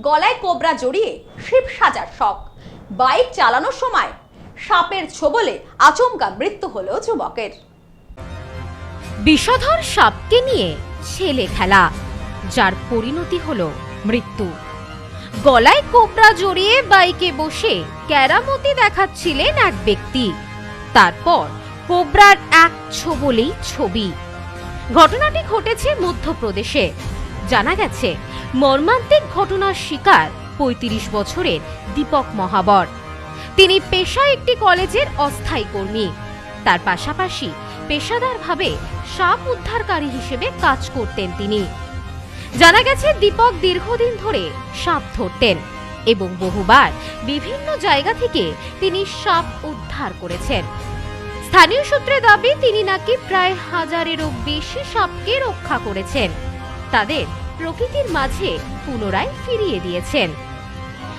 গলায় কোবরা জড়িয়ে শিব সাজার শখ। বাইক চালানোর সময় সাপের ছোবলে আচমকা মৃত্যু হলো যুবকের। বিষধর সাপকে নিয়ে ছেলে খেলা, যার পরিণতি হলো মৃত্যু। গলায় কোবরা জড়িয়ে বাইকে বসে ক্যারামতি দেখাচ্ছিলেন এক ব্যক্তি। তারপর কোবরার এক ছোবলেই ছবি। ঘটনাটি ঘটেছে মধ্যপ্রদেশে। জানা গেছে, মর্মান্তিক ঘটনার শিকার পঁয়ত্রিশ বছরের দীপক মহাবর। তিনি পেশায় একটি কলেজের অস্থায়ী কর্মী। তার পাশাপাশি পেশাদারভাবে সাপ উদ্ধারকারী হিসেবে কাজ করতেন তিনি। জানা গেছে, দীপক দীর্ঘদিন ধরে সাপ ধরতেন এবং বহুবার বিভিন্ন জায়গা থেকে তিনি সাপ উদ্ধার করেছেন। স্থানীয় সূত্রে দাবি, তিনি নাকি প্রায় হাজারেরও বেশি সাপকে রক্ষা করেছেন। তাদের প্রকৃতির মাঝে পুনরায় ফিরিয়ে দিয়েছেন।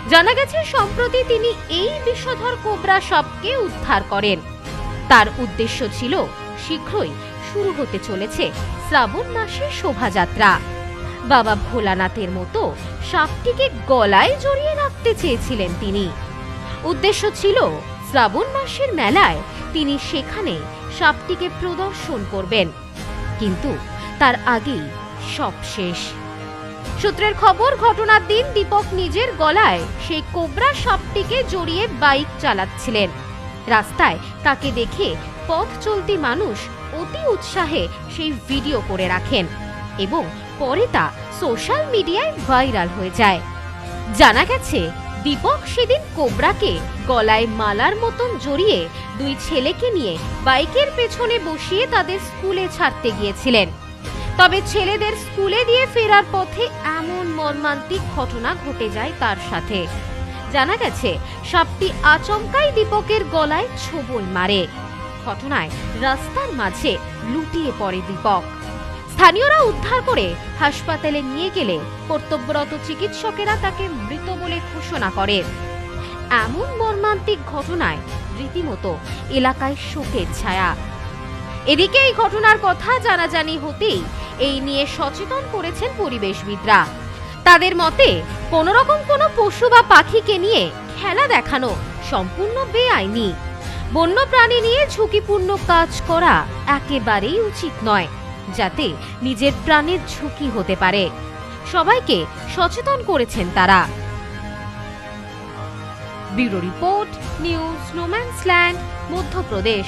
জানা গেছে, সম্প্রতি তিনি এই বিষধর কোবরা সাপকে উদ্ধার করেন। তার উদ্দেশ্য ছিল শীঘ্রই শুরু হতে চলেছে শ্রাবণ মাসের শোভাযাত্রা। বাবা ভোলানাথের মতো সাপটিকে গলায় জড়িয়ে রাখতে চেয়েছিলেন তিনি। উদ্দেশ্য ছিল শ্রাবণ মাসের মেলায় তিনি সেখানে সাপটিকে প্রদর্শন করবেন। কিন্তু তার আগেই সব শেষ। সূত্রের খবর, ঘটনার দিন দীপক নিজের গলায় সেই কোবরা সাপটিকে জড়িয়ে বাইক চালাচ্ছিলেন। রাস্তায় তাকে দেখে পথ চলতি মানুষ অতি উৎসাহে সেই ভিডিও করে রাখেন এবং পরে তা সোশ্যাল মিডিয়ায় ভাইরাল হয়ে যায়। জানা গেছে, দীপক সেদিন কোবরাকে গলায় মালার মতন জড়িয়ে দুই ছেলেকে নিয়ে বাইকের পেছনে বসিয়ে তাদের স্কুলে ছাড়তে গিয়েছিলেন। তবে ছেলেদের স্কুলে দিয়ে ফেরার পথে এমন মর্মান্তিক ঘটনা ঘটে যায় তার সাথে। জানা গেছে, সাপটি আচমকাই দীপকের গলায় ছোবল মারে। ঘটনায় রাস্তার মাঝে লুটিয়ে পড়ে দীপক। স্থানীয়রা উদ্ধার করে হাসপাতালে নিয়ে গেলে কর্তব্যরত চিকিৎসকেরা তাকে মৃত বলে ঘোষণা করেন। এমন মর্মান্তিক ঘটনায় রীতিমতো এলাকায় শোকের ছায়া। এদিকে এই ঘটনার কথা জানাজানি হতেই এই নিয়ে সচেতন করেছেন পরিবেশবিদরা। তাদের মতে কোনো রকম কোনো পশু বা পাখিকে নিয়ে খেলা দেখানো সম্পূর্ণ বেআইনি। বন্য প্রাণী নিয়ে ঝুঁকিপূর্ণ কাজ করা একেবারেই উচিত নয়, যাতে নিজের প্রাণের ঝুঁকি হতে পারে। সবাইকে সচেতন করেছেন তারা। Bureau report, news, no man's land, Madhya Pradesh.